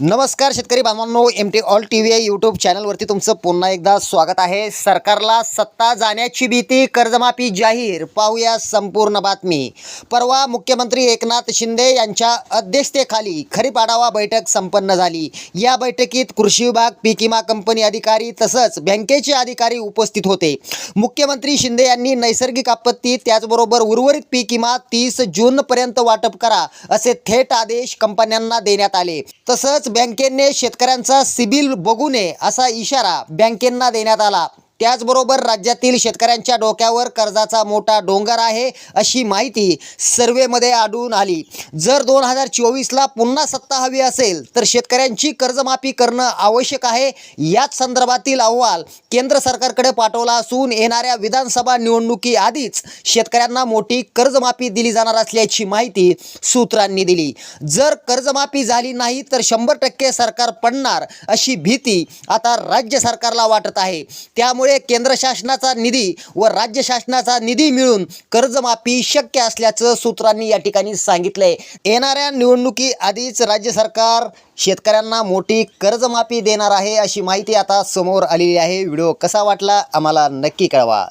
नमस्कार शेतकरी बांधवांनो M T all T V YouTube चॅनलवरती तुमचं पुन्हा एकदा स्वागत आहे. सरकारला सत्ता जाण्याची भीती कर्जमाफी जाहीर. पाहूया संपूर्ण बातमी. परवा मुख्यमंत्री एकनाथ शिंदे यांच्या अध्यक्षतेखाली खरीप आढावा बैठक संपन्न झाली. या बैठकीत कृषी विभाग पीक विमा कंपनी अधिकारी तसंच बँकेचे अधिकारी उपस्थित होते. मुख्यमंत्री शिंदे यांनी नैसर्गिक आपत्ती त्याचबरोबर उर्वरित पीक विमा तीस जूनपर्यंत वाटप करा असे थेट आदेश कंपन्यांना देण्यात आले. तसंच बँकेने शेतकऱ्यांचा सिबिल बघू नये असा इशारा बँकेंना देण्यात आला. त्याचबरोबर राज्यातील शेतकऱ्यांच्या डोक्यावर कर्जाचा मोठा डोंगर आहे अशी माहिती सर्वेमध्ये आढळून आली. जर दोन हजार चोवीसला पुन्हा सत्ता हवी असेल तर शेतकऱ्यांची कर्जमाफी करणं आवश्यक आहे. याच संदर्भातील अहवाल केंद्र सरकारकडे पाठवला असून येणाऱ्या विधानसभा निवडणुकीआधीच शेतकऱ्यांना मोठी कर्जमाफी दिली जाणार असल्याची माहिती सूत्रांनी दिली. जर कर्जमाफी झाली नाही तर शंभर टक्के सरकार पडणार अशी भीती आता राज्य सरकारला वाटत आहे. त्यामुळे त्यामुळे केंद्र शासनाचा निधी व राज्य शासनाचा निधी मिळून कर्जमाफी शक्य असल्याचं सूत्रांनी या ठिकाणी सांगितलंय. येणाऱ्या निवडणुकी आधीच राज्य सरकार शेतकऱ्यांना मोठी कर्जमाफी देणार आहे अशी माहिती आता समोर आलेली आहे. व्हिडिओ कसा वाटला आम्हाला नक्की कळवा.